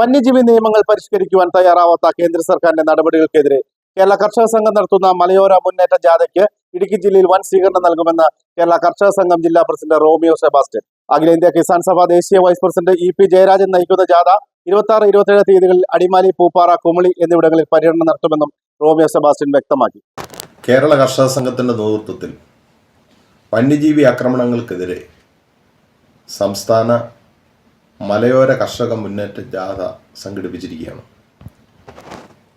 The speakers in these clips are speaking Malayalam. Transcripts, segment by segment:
വന്യജീവി നിയമങ്ങൾ പരിഷ്കരിക്കുവാൻ തയ്യാറാവാത്ത കേന്ദ്ര സർക്കാരിന്റെ നടപടികൾക്കെതിരെ കേരള കർഷക സംഘം നടത്തുന്ന മലയോര മുന്നേറ്റ ജാഥയ്ക്ക് ഇടുക്കി ജില്ലയിൽ വൻ സ്വീകരണം നൽകുമെന്ന് കേരള കർഷക സംഘം ജില്ലാ പ്രസിഡന്റ് റോമിയോ സെബാസ്റ്റ്യൻ. അഖിലേന്ത്യാ കിസാൻ സഭ ദേശീയ vice president E P Jayarajan നയിക്കുന്ന ജാഥ ഇരുപത്തി ആറ് ഇരുപത്തിയേഴ് തീയതികളിൽ അടിമാലി പൂപ്പാറ കുമളി എന്നിവിടങ്ങളിൽ പര്യടനം നടത്തുമെന്നും റോമിയോ സെബാസ്റ്റ്യൻ വ്യക്തമാക്കി. കേരള കർഷക സംഘത്തിന്റെ നേതൃത്വത്തിൽ വന്യജീവി ആക്രമണങ്ങൾക്കെതിരെ സംസ്ഥാന മലയോര കർഷക മുന്നേറ്റ ജാഥ സംഘടിപ്പിച്ചിരിക്കുകയാണ്.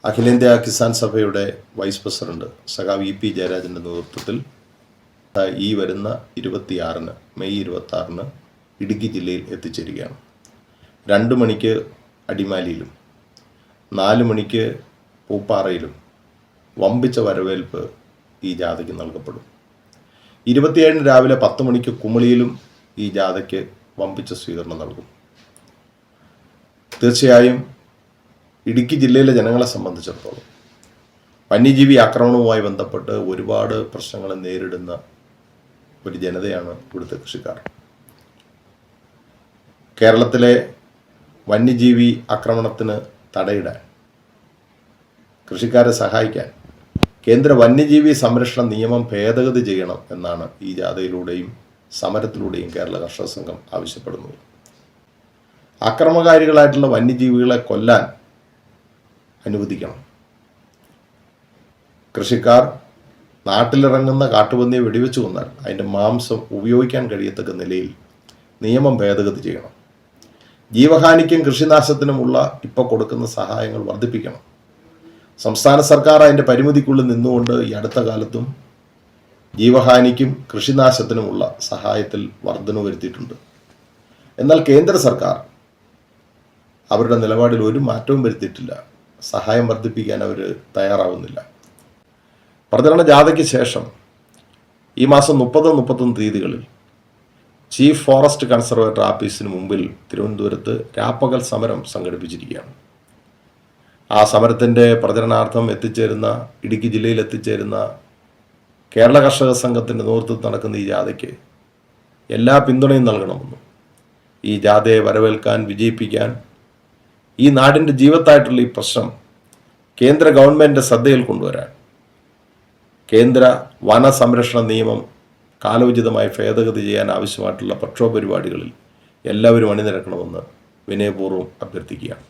അഖിലേന്ത്യാ കിസാൻ സഭയുടെ വൈസ് പ്രസിഡന്റ് സഖാവ് ഇ പി ജയരാജന്റെ നേതൃത്വത്തിൽ ഈ വരുന്ന ഇരുപത്തിയാറിന് മെയ് ഇരുപത്തി ഇടുക്കി ജില്ലയിൽ എത്തിച്ചേരുകയാണ്. രണ്ട് മണിക്ക് അടിമാലിയിലും നാല് മണിക്ക് പൂപ്പാറയിലും വമ്പിച്ച വരവേൽപ്പ് ഈ ജാഥയ്ക്ക് നൽകപ്പെടും. ഇരുപത്തിയേഴിന് രാവിലെ പത്ത് മണിക്ക് കുമളിയിലും ഈ ജാഥയ്ക്ക് വമ്പിച്ച സ്വീകരണം നൽകും. തീർച്ചയായും ഇടുക്കി ജില്ലയിലെ ജനങ്ങളെ സംബന്ധിച്ചിടത്തോളം വന്യജീവി ആക്രമണവുമായി ബന്ധപ്പെട്ട് ഒരുപാട് പ്രശ്നങ്ങൾ നേരിടുന്ന ഒരു ജനതയാണ് ഇവിടുത്തെ കൃഷിക്കാർ. കേരളത്തിലെ വന്യജീവി ആക്രമണത്തിന് തടയിടാൻ കൃഷിക്കാരെ സഹായിക്കാൻ കേന്ദ്ര വന്യജീവി സംരക്ഷണ നിയമം ഭേദഗതി ചെയ്യണം എന്നാണ് ഈ ജാഥയിലൂടെയും സമരത്തിലൂടെയും കേരള കർഷക സംഘം ആവശ്യപ്പെടുന്നത്. അക്രമകാരികളായിട്ടുള്ള വന്യജീവികളെ കൊല്ലാൻ അനുവദിക്കണം. കൃഷിക്കാർ നാട്ടിലിറങ്ങുന്ന കാട്ടുപന്നിയെ വെടിവെച്ച് കൊന്നാൽ അതിന്റെ മാംസം ഉപയോഗിക്കാൻ കഴിയത്തക്ക നിലയിൽ നിയമം ഭേദഗതി ചെയ്യണം. ജീവഹാനിക്കും കൃഷിനാശത്തിനുമുള്ള ഇപ്പോൾ കൊടുക്കുന്ന സഹായങ്ങൾ വർദ്ധിപ്പിക്കണം. സംസ്ഥാന സർക്കാർ അതിന്റെ പരിമിതിക്കുള്ളിൽ നിന്നുകൊണ്ട് ഈ അടുത്ത കാലത്തും ജീവഹാനിക്കും കൃഷിനാശത്തിനുമുള്ള സഹായത്തിൽ വർധന വരുത്തിയിട്ടുണ്ട് എന്നാൽ കേന്ദ്ര സർക്കാർ അവരുടെ നിലപാടിൽ ഒരു മാറ്റവും വരുത്തിയിട്ടില്ല. സഹായം വർദ്ധിപ്പിക്കാൻ അവർ തയ്യാറാവുന്നില്ല. പ്രചരണ ജാഥയ്ക്ക് ശേഷം ഈ മാസം മുപ്പത് മുപ്പത്തൊന്ന് തീയതികളിൽ ചീഫ് ഫോറസ്റ്റ് കൺസർവേറ്റർ ഓഫീസിന് മുമ്പിൽ തിരുവനന്തപുരത്ത് രാപ്പകൽ സമരം സംഘടിപ്പിച്ചിരിക്കുകയാണ്. ആ സമരത്തിന്റെ പ്രചരണാർത്ഥം എത്തിച്ചേരുന്ന ഇടുക്കി ജില്ലയിൽ എത്തിച്ചേരുന്ന കേരള കർഷക സംഘത്തിന്റെ നേതൃത്വത്തിൽ നടക്കുന്ന ഈ ജാഥയ്ക്ക് എല്ലാ പിന്തുണയും നൽകണമെന്നും ഈ ജാഥയെ വരവേൽക്കാൻ വിജയിപ്പിക്കാൻ ഈ നാടിന്റെ ജീവത്തായിട്ടുള്ള ഈ പ്രശ്നം കേന്ദ്ര ഗവൺമെന്റിന്റെ ശ്രദ്ധയിൽ കൊണ്ടുവരാൻ. കേന്ദ്ര വന സംരക്ഷണ നിയമം കാലോചിതമായി ഭേദഗതി ചെയ്യാൻ ആവശ്യമായിട്ടുള്ള പ്രക്ഷോഭ പരിപാടികളിൽ എല്ലാവരും അണിനിരക്കണമെന്ന് വിനയപൂർവം അഭ്യർത്ഥിക്കുകയാണ്.